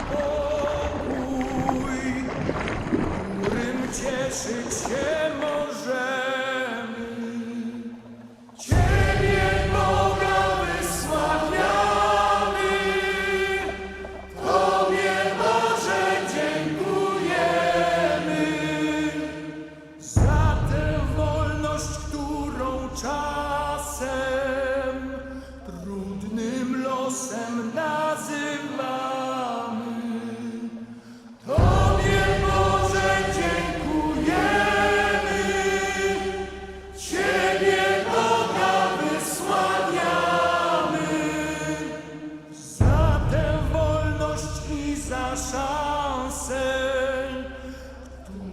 Oh! za szanse,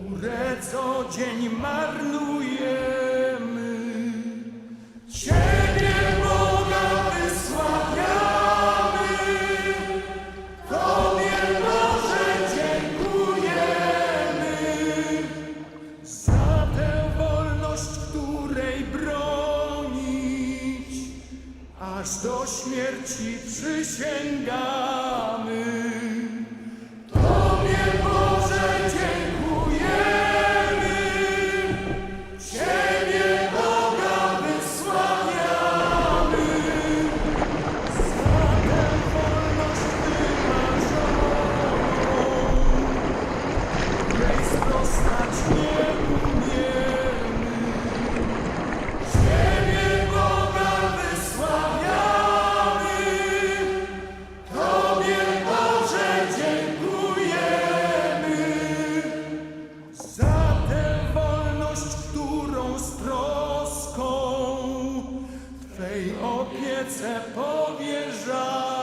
które co dzień marnujemy. Ciebie Boga Tobie dziękujemy za tę wolność, której bronić, aż do śmierci przysięgamy. opiece powierzam.